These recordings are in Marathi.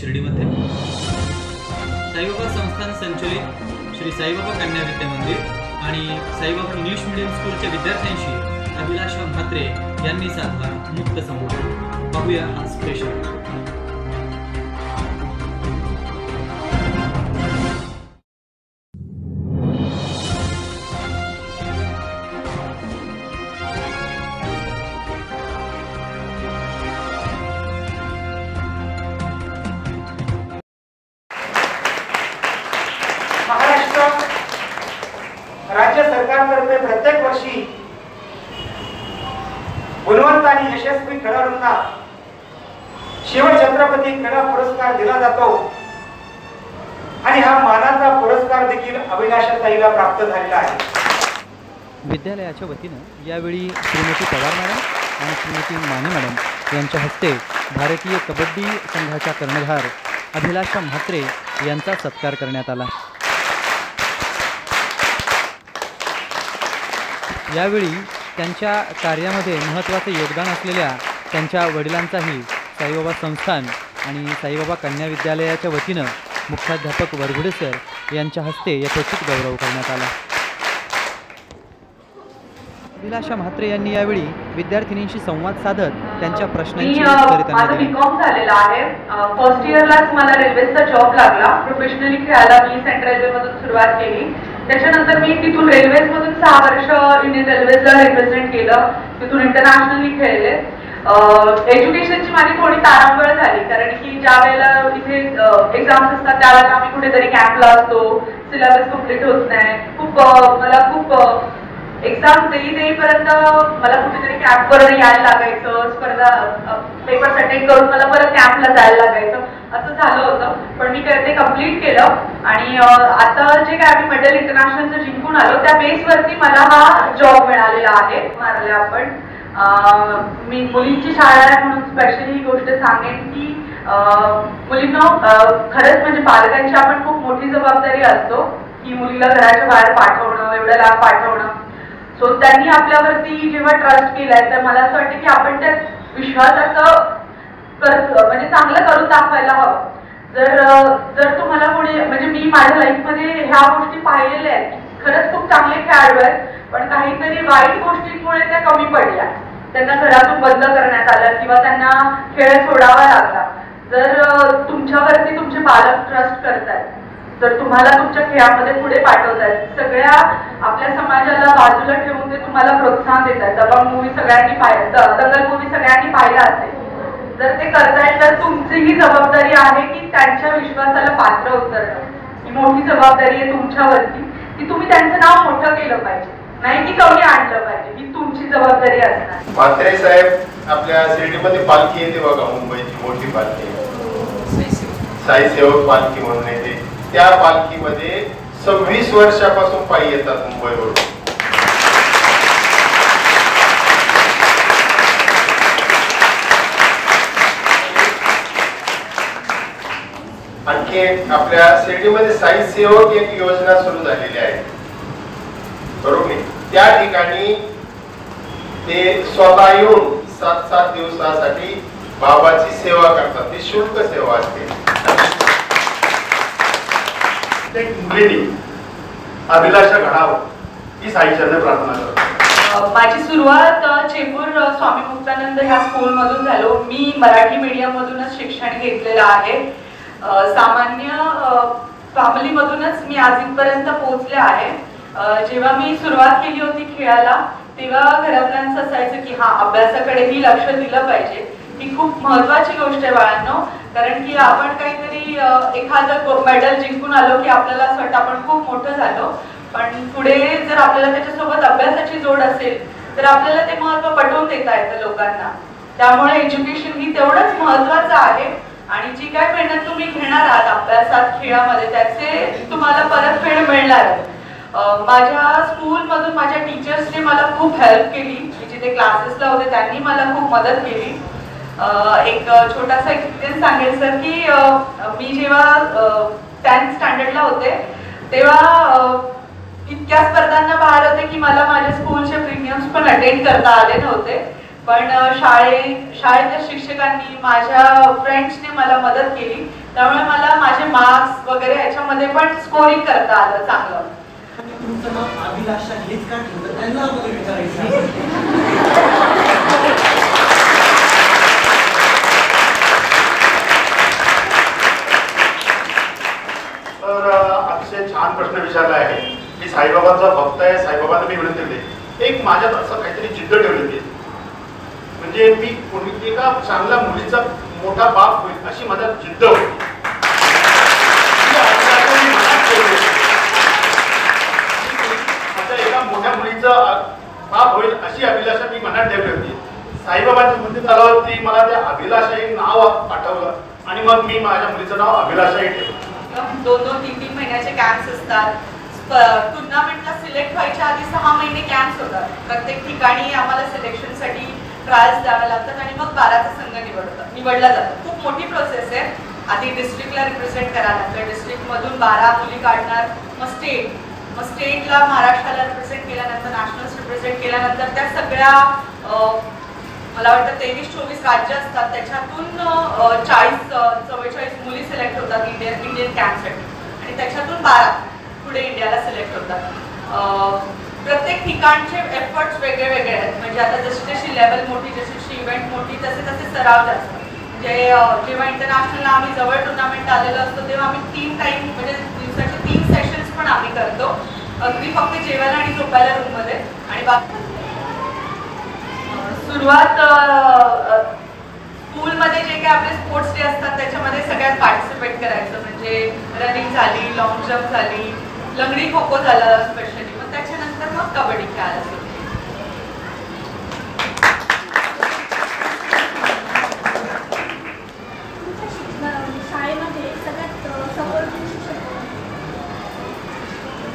शिर्डीमध्ये. साईबाबा संस्थान संचलित श्री साईबाबा कन्या विद्या मंदिर आणि साईबाबा इंग्लिश मिडियम स्कूलच्या विद्यार्थ्यांशी अभिलाषा म्हात्रे यांनी साधला मुक्त संवाद पाहूया हा स्पेशल गुणवंत आणि यशस्वी खेळाडूंना शिवछत्रपती क्रीडा पुरस्कार दिला जातो. आणि हा मानाचा पुरस्कार देखील अभिलाषाताईला प्राप्त झालेला आहे. विद्यालयाच्या वतीनं यावेळी श्रीमती पवार मॅडम आणि श्रीमती माने मॅडम यांच्या हस्ते भारतीय कबड्डी संघाच्या कर्णधार अभिलाषा म्हात्रे यांचा सत्कार करण्यात आला. यावेळी त्यांच्या कार्यामध्ये महत्त्वाचे योगदान असलेल्या त्यांच्या वडिलांचाही साईबाबा संस्थान आणि साईबाबा कन्या विद्यालयाच्या वतीनं मुख्याध्यापक वरघुडे सर यांच्या हस्ते यथोचित गौरव करण्यात आला. अभिलाषा म्हात्रे यांनी यावेळी विद्यार्थिनींशी संवाद साधत त्यांच्या प्रश्नांची उत्तरे त्यांना दिली. बीकॉम झालेलं आहे. फर्स्ट इयरलाच मला रेल्वेचा जॉब लागला. प्रोफेशनली खेळायला मी सेंट्रल रेल्वे मधून सुरुवात केली. त्याच्यानंतर मी तिथून रेल्वेज मधून सहा वर्ष इंडियन रेल्वेजला रिप्रेझेंट केलं. तिथून इंटरनॅशनली खेळले. एज्युकेशनची माझी थोडी तारांबळ झाली. कारण की ज्या वेळेला इथे एक्झाम्स असतात त्यावेळेला आम्ही कुठेतरी कॅम्पला असतो. सिलेबस कंप्लीट होत नाही. खूप मला खूप एक्झाम देई देईपर्यंत मला कुठेतरी कॅम्पवर यायला लागायचं स्पर्धा पेपर्स अटेंड करून मला परत कॅम्पला जायला लागायचं असं झालं होतं. पण मी ते कंप्लीट केलं आणि आता जे काय आम्ही मेडल इंटरनॅशनलचं जिंकून आलो त्या बेसवरती मला हा जॉब मिळालेला आहे. मारले आपण. मी मुलींची शाळा आहे म्हणून स्पेशली ही गोष्ट सांगेन की मुलींना खरंच म्हणजे पालकांची आपण खूप मोठी जबाबदारी असतो की मुलीला घराच्या बाहेर पाठवणं एवढं लांब पाठवणं. सो त्यांनी आपल्यावरती जेव्हा ट्रस्ट केलाय तर मला असं वाटतं की आपण त्या विश्वासाचं करतो म्हणजे चांगलं करून दाखवायला हवं. जर जर तुम्हाला कोणी म्हणजे मी माझ्या लाईफमध्ये ह्या गोष्टी पाहिलेल्या आहेत. खरंच खूप चांगले खेळाडू आहेत पण काहीतरी वाईट गोष्टींमुळे त्या कमी पडल्या. त्यांना घरातून बंद करण्यात आलं किंवा त्यांना खेळ सोडावा लागला. जर तुमच्यावरती तुमचे पालक ट्रस्ट करतायत जर तुम्हाला तुमच्या खेळामध्ये पुढे पाठवतात सगळ्या आपल्या समाजाला बाजूला ठेवून ते तुम्हाला प्रोत्साहन देतात. दबंग मूवी सगळ्यांनी पाहिलं दंगल मूवी सगळ्यांनी पाहिला असेल. जर ते करतायत तर तुमची ही जबाबदारी आहे की त्यांच्या विश्वासाला पात्र उतरणं. ही मोठी जबाबदारी आहे तुमच्यावरती की तुम्ही त्यांचं नाव मोठं केलं पाहिजे. नाही की कमी आणलं पाहिजे ही तुमची जबाबदारी असणार. म्हात्रे साहेब आपल्या शिर्डीमध्ये पालखी येते बघा मुंबईची मोठी पालखी. साई सेवक पालखी म्हणून येते त्या पालखीमध्ये सव्वीस वर्षापासून पायी येतात मुंबईवरून. आणखी एक आपल्या शिर्डीमध्ये साई सेवक एक योजना सुरू झालेली आहे. बरोबर त्या ठिकाणी ते स्वतः येऊन सात सात दिवसासाठी बाबाची सेवा करतात. ती शुल्क सेवा असते. प्रत्येक मुलीने अभिलाषा घडावं ही साईचरणे प्रार्थना करतो. माझी सुरुवात चेंबूर स्वामी मुक्तानंद ह्या स्कूलमधून झालो. मी मराठी मीडियम मधूनच शिक्षण घेतलेलं आहे. सामान्य फॅमिलीमधूनच मी आज इथपर्यंत पोहोचले आहे. जेव्हा मी सुरुवात केली होती खेळाला तेव्हा घरातल्यांचं असायचं की हा अभ्यासाकडेही लक्ष दिलं पाहिजे. ही खूप महत्वाची गोष्ट आहे बाळांनो. कारण की आपण काहीतरी एखादं मेडल जिंकून आलो की आपल्याला असं वाटतं आपण खूप मोठं झालो. पण पुढे जर आपल्याला त्याच्यासोबत अभ्यासाची जोड असेल तर आपल्याला ते महत्त्व पटवून देता येतं लोकांना. त्यामुळे एज्युकेशन ही तेवढंच महत्वाचं आहे. आणि जी काय मेहनत तुम्ही घेणार आहात अभ्यासात खेळामध्ये त्याचे तुम्हाला परतफेड मिळणार. आहे माझ्या स्कूलमधून माझ्या टीचर्सने मला खूप हेल्प केली. मी जिथे क्लासेसला होते त्यांनी मला खूप मदत केली. एक छोटासा एक्सपिरियन्स सांगेल सर की मी जेव्हा टेन्थ स्टँडर्डला होते तेव्हा इतक्या स्पर्धांना बाहेर होते की मला माझ्या स्कूलचे प्रीमियम्स पण अटेंड करता आले नव्हते. पण शाळे शाळेतल्या शिक्षकांनी माझ्या फ्रेंड्सने मला मदत केली. त्यामुळे मला माझे मार्क्स वगैरे याच्यामध्ये पण स्कोरिंग करता आलं चांगलं तुमचं नाव अभिलाषा हेच का ठेवलं त्यांना अगोदर विचारायचं तर अ, अतिशय छान प्रश्न विचारला आहे साहेबांचा भक्त आहे साईबाबांना मी विनंती केली एक माझ्यात असं काहीतरी जिद्द ठेवली म्हणजे मी कोणी एका चांगल्या मुलीचा मोठा बाप होईल अशी माझ्यात जिद्द होती. ती एका मोठ्या मुलीचा बाप होईल अशी अभिलाषा मी मनात ठेवली होती. साईबाबांच्या मंदिर आल्यावरती मला त्या अभिलाषा हे नाव आठवलं आणि मग मी माझ्या मुलीचं नाव अभिलाषाही ठेवलं. दोन दोन तीन तीन महिन्याचे कॅम्प्स असतात. टुर्नामेंटला सिलेक्ट व्हायच्या आधी सहा महिने कॅम्प्स होतात. प्रत्येक ठिकाणी आम्हाला सिलेक्शनसाठी ट्रायल्स द्यावे लागतात आणि मग बाराचा संघ निवडतात निवडला जातो. खूप मोठी प्रोसेस आहे. आधी डिस्ट्रिक्टला रिप्रेझेंट करायला लागतं. डिस्ट्रिक्टमधून बारा मुली काढणार. मग स्टेट मग स्टेटला महाराष्ट्राला रिप्रेझेंट केल्यानंतर नॅशनल्स रिप्रेझेंट केल्यानंतर त्या सगळ्या मला वाटतं तेवीस चोवीस राज्य असतात. त्याच्यातून चाळीस चव्वेचाळीस मुली सिलेक्ट होतात इंडियन इंडियन कॅम्पसाठी आणि त्याच्यातून बारा. पुढे इंडियाला सिलेक्ट होतात प्रत्येक ठिकाणचे एफर्ट्स वेगळे वेगळे आहेत. म्हणजे आता जशी जशी लेवल मोठी जशी जशी इव्हेंट मोठी तसे तसे सराव जास्त. म्हणजे जेव्हा इंटरनॅशनलला आम्ही जवळ टुर्नामेंट आलेलो असतो तेव्हा आम्ही तीन टाईम म्हणजे दिवसाचे तीन सेशन्स पण आम्ही करतो. अगदी फक्त जेवण आणि झोपायला रूममध्ये आणि बाकी सुरुवात स्कूलमध्ये जे काही आपले स्पोर्ट्स डे असतात त्याच्यामध्ये सगळ्यात पार्टिसिपेट करायचं. म्हणजे रनिंग झाली लॉंग जम्प झाली लंगडी खो खो झालं स्पेशली मग त्याच्यानंतर मग कबड्डी खेळायला सुरू?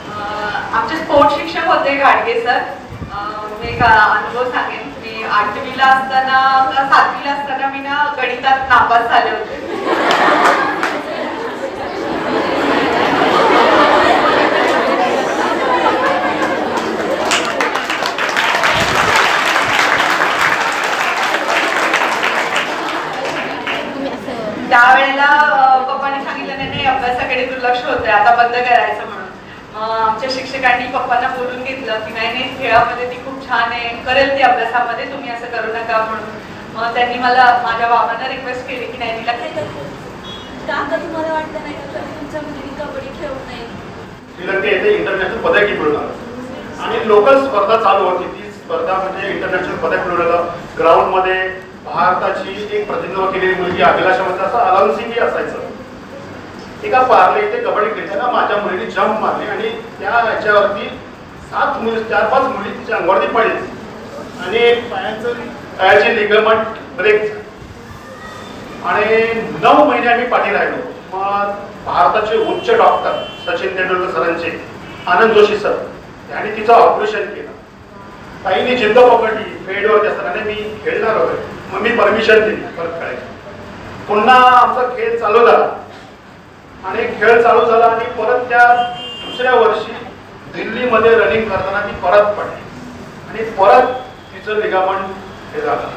अं, आमचे स्पोर्ट्स शिक्षक होते गाडगे सर. मी एक अनुभव सांगेन. मी आठवीला असताना का सातवीला असताना मी ना गणितात नापास झाले होते तुम्ही असं त्यावेळेला अं, पप्पाने सांगितलं नाही नाही अभ्यासाकडे होतंय आता बंद करायचं म्हणून. मग आमच्या शिक्षकांनी पप्पांना बोलून घेतलं की नाही नाही खेळामध्ये ती खूप छान आहे करेल ती अभ्यासामध्ये तुम्ही असं करू नका म्हणून. मग त्यांनी मला माझ्या बाबांना रिक्वेस्ट केली की नाही तिला काय करतो का तुम्हाला नाही का तुमच्या मुलीने कबड्डी खेळू नये? श्रीलंका येथे इंटरनॅशनल पदक आणि लोकल स्पर्धा चालू होती ती स्पर्धा म्हणजे इंटरनॅशनल पदक मिळून आलं ग्राउंडमध्ये भारताची एक प्रतिनिधित्व केलेली मुलगी अभिलाषामध्ये असं अलाउन्सिंगही असायचं. एका पार्ले इथे कबड्डी खेळताना माझ्या मुलीने जम्प मारली आणि त्या ह्याच्यावरती सात मुली चार पाच मुली तिच्या अंगावरती पडली. आणि पायाचं पायाचे लिगमेंट ब्रेक आणि नऊ महिने आम्ही पाठी राहिलो. मग भारताचे उच्च डॉक्टर सचिन तेंडुलकर सरांचे आनंद जोशी सर यांनी तिचं ऑपरेशन केलं. ताईने जिद्द पकडली. फेडवरती असताना मी खेळणार होते. मग मी परमिशन दिली. परत खेळायची पुन्हा आमचा खेळ चालू झाला. आणि खेळ चालू झाला आणि परत त्या दुसऱ्या वर्षी दिल्लीमध्ये रनिंग करताना ती परत पडली. आणि परत तिचं लिगामंट हे झालं.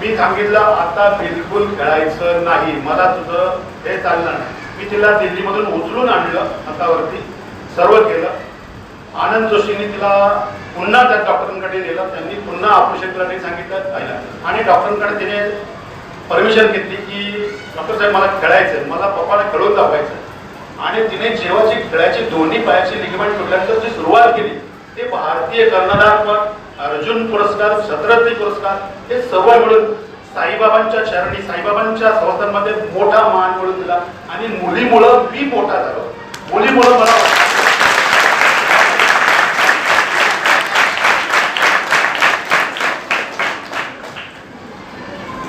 मी सांगितलं आता बिलकुल खेळायचं नाही. मला तुझं हे चाललं नाही. मी तिला दिल्लीमधून उचलून आणलं हातावरती सर्व केलं. आनंद जोशींनी तिला पुन्हा त्या डॉक्टरांकडे नेलं. त्यांनी पुन्हा ऑपरेशन करायला सांगितलं आणि डॉक्टरांकडे तिने परमिशन घेतली की डॉक्टर साहेब मला खेळायचं मला पप्पाला खेळून दाखवायचं आणि तिने जेव्हा जी खेळायची दोन्ही पायाची लिगमेंट तुटल्यानंतर जी सुरुवात केली ते भारतीय कर्णधार अर्जुन पुरस्कार छत्रपती पुरस्कार हे सर्व मिळून साईबाबांच्या चरणी साईबाबांच्या संस्थांमध्ये मोठा मान मिळून दिला. आणि मुलीमुळं मी मोठा झालो. मुलीमुळं मला वाटतं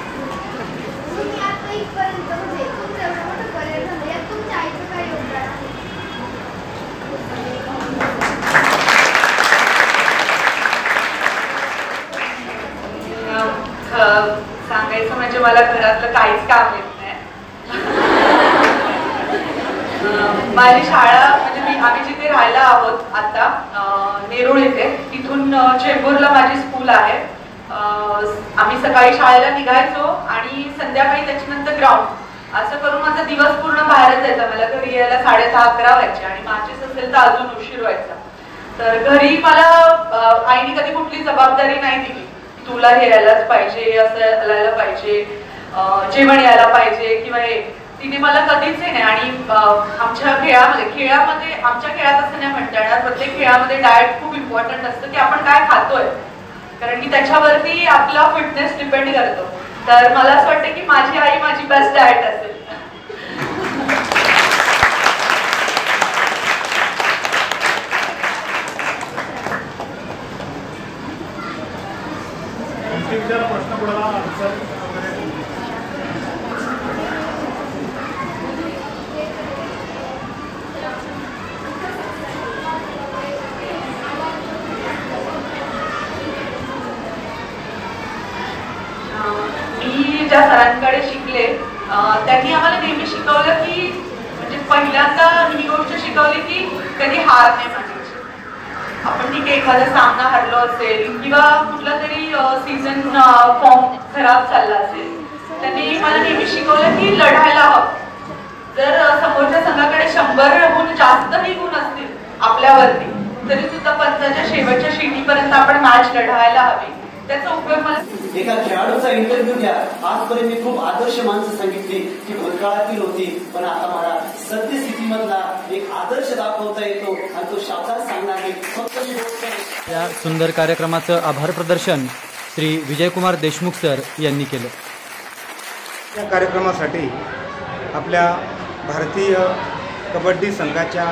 तुम्ही आता इथपर्यंत म्हणजे तुमचं एवढं मोठं करिअर झालं यात तुमच्या आईचं काय योगदान आहे अं, सांगायचं म्हणजे मला घरातलं काहीच काम येत नाही. माझी शाळा म्हणजे मी आम्ही जिथे राहायला आहोत आता नेरुळ येथे तिथून चेंबूरला माझी स्कूल आहे. आम्ही सकाळी शाळेला निघायचो आणि संध्याकाळी त्याच्यानंतर ग्राउंड असं करून माझा दिवस पूर्ण बाहेरच जायचा मला घरी यायला साडे दहा अकरा व्हायचे आणि माझीच असेल तर अजून उशीर व्हायचा. तर घरी मला आईने कधी कुठली जबाबदारी नाही दिली. तुला हे यायलाच पाहिजे असं यायला पाहिजे जेवण यायला पाहिजे किंवा हे. तिने मला कधीच हे नाही. आणि आमच्या खेळामध्ये खेळामध्ये आमच्या खेळात असं नाही म्हणता येणार. प्रत्येक खेळामध्ये डाएट खूप इम्पॉर्टंट असतं की आपण काय खातोय. कारण की त्याच्यावरती आपला फिटनेस डिपेंड करतो. तर मला असं वाटतं की माझी आई माझी बेस्ट डाएट असेल. विचार प्रश्न पडला आन्सर मी ज्या सरांकडे शिकले त्यांनी आम्हाला नेहमी शिकवलं की म्हणजे पहिल्यांदा ही गोष्ट शिकवली की कधी हार नाही मानायची. आपण ठीक आहे एखादा सामना हरलो असेल किंवा कुठला तरी सीझन फॉर्म खराब चालला असेल. त्यांनी मला नेहमी शिकवलं की लढायला हवं. जर समोरच्या संघाकडे शंभरहून जास्तही गुण असतील आपल्यावरती तरी सुद्धा पंचाच्या शेवटच्या शिटीपर्यंत आपण मॅच लढायला हवी. त्याचा उपयोग मला एका खेळाडूचा इंटरव्ह्यू घ्या. आजपर्यंत मी खूप आदर्श माणसं सांगितली की भूतकाळातील होती पण आता मला सद्यस्थितीमधला एक आदर्श दाखवता येतो आणि तो शाब्दात सांगणार फक्त मी या सुंदर कार्यक्रमाचं आभार प्रदर्शन श्री विजयकुमार देशमुख सर यांनी केलं. या कार्यक्रमासाठी आपल्या भारतीय कबड्डी संघाच्या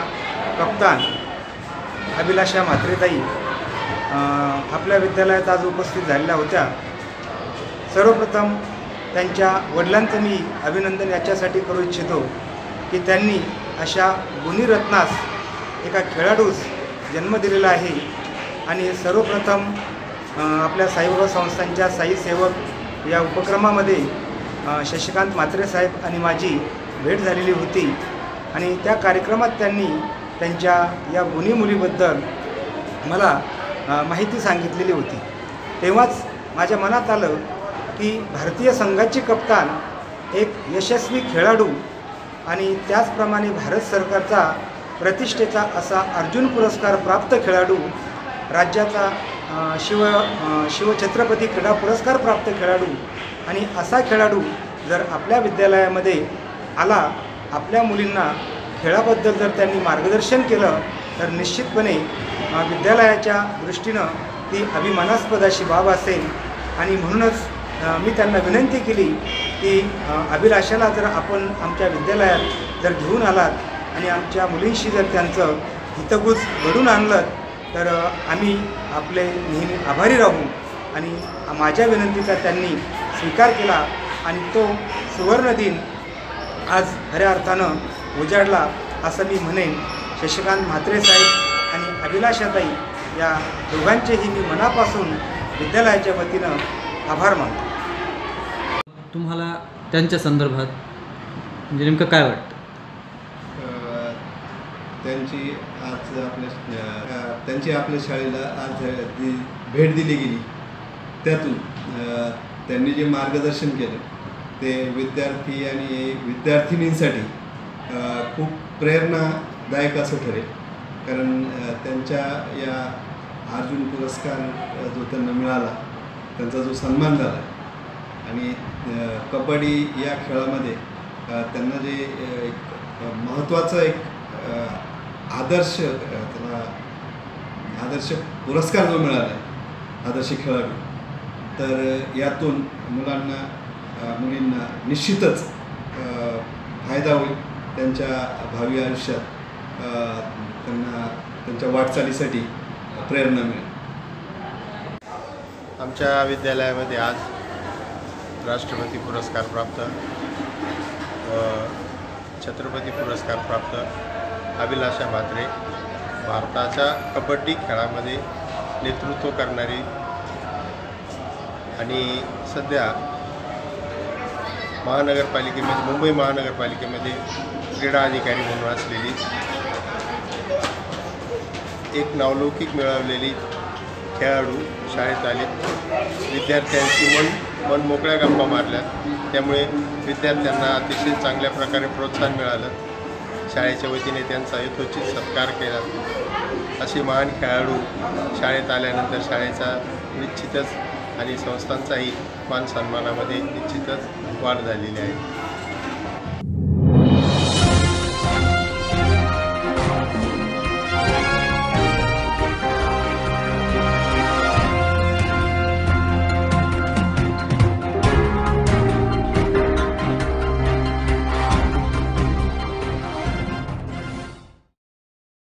कप्तान अभिलाषा म्हात्रेताई आपल्या विद्यालयात आज उपस्थित झालेल्या होत्या. सर्वप्रथम त्यांच्या वडिलांचं मी अभिनंदन याच्यासाठी करू इच्छितो की त्यांनी अशा गुणीरत्नास एका खेळाडूस जन्म दिलेला आहे. आणि सर्वप्रथम आपल्या साईबाबा संस्थांच्या साई सेवक या उपक्रमामध्ये शशिकांत म्हात्रे साहेब आणि माझी भेट झालेली होती. आणि त्या कार्यक्रमात त्यांनी त्यांच्या या गुन्ही मुलीबद्दल मला माहिती सांगितलेली होती. तेव्हाच माझ्या मनात आलं की भारतीय संघाची कप्तान एक यशस्वी खेळाडू आणि त्याचप्रमाणे भारत सरकारचा प्रतिष्ठेचा असा अर्जुन पुरस्कार प्राप्त खेळाडू राज्याचा शिव शिवछत्रपती क्रीडा पुरस्कार प्राप्त खेळाडू आणि असा खेळाडू जर आपल्या विद्यालयामध्ये आला आपल्या मुलींना खेळाबद्दल जर त्यांनी मार्गदर्शन केलं तर निश्चितपणे विद्यालयाच्या दृष्टीनं ती अभिमानास्पद अशी बाब असेल. आणि म्हणूनच मी त्यांना विनंती केली की अभिलाषाला जर आपण आमच्या विद्यालयात जर घेऊन आलात आणि आमच्या मुलींशी जर त्यांचं हितगुज घडून आणलं तर आम्ही आपले नेहमी आभारी राहू आणि माझ्या विनंतीचा त्यांनी स्वीकार केला आणि तो सुवर्ण दिन आज खऱ्या अर्थानं उजाडला असं मी म्हणेन. शशिकांत म्हात्रे साहेब आणि अभिलाषाताई या दोघांचेही मी मनापासून विद्यालयाच्या वतीनं आभार मानतो. तुम्हाला त्यांच्या संदर्भात म्हणजे नेमकं काय वाटतं? त्यांची आज आपल्या त्यांची आपल्या शाळेला आज जी भेट दिली गेली. त्यातून त्यांनी जे मार्गदर्शन केलं ते विद्यार्थी आणि विद्यार्थिनींसाठी खूप प्रेरणादायक असं ठरेल. कारण त्यांच्या या अर्जुन पुरस्कार जो त्यांना मिळाला त्यांचा जो सन्मान झाला आणि कबड्डी या खेळामध्ये त्यांना जे एक महत्त्वाचं एक आदर्श त्याला आदर्श पुरस्कार जो मिळाला आहे आदर्श खेळाडू तर यातून मुलांना मुलींना निश्चितच फायदा होईल. त्यांच्या भावी आयुष्यात त्यांना त्यांच्या वाटचालीसाठी प्रेरणा मिळेल. आमच्या विद्यालयामध्ये आज राष्ट्रपती पुरस्कार प्राप्त व छत्रपती पुरस्कार प्राप्त अभिलाषा म्हात्रे भारताच्या कबड्डी खेळामध्ये नेतृत्व करणारी आणि सध्या महानगरपालिकेमध्ये मुंबई महानगरपालिकेमध्ये क्रीडा अधिकारी म्हणून असलेली एक नावलौकिक मिळवलेली खेळाडू शाळेत आले. विद्यार्थ्यांची मन मन मोकळ्या गप्पा मारल्या त्यामुळे विद्यार्थ्यांना अतिशय चांगल्या प्रकारे प्रोत्साहन मिळालं. शाळेच्या वतीने त्यांचा यथोचित सत्कार केला. असे महान खेळाडू शाळेत आल्यानंतर शाळेचा निश्चितच आणि संस्थांचाही मान सन्मानामध्ये निश्चितच वाढ झालेली आहे.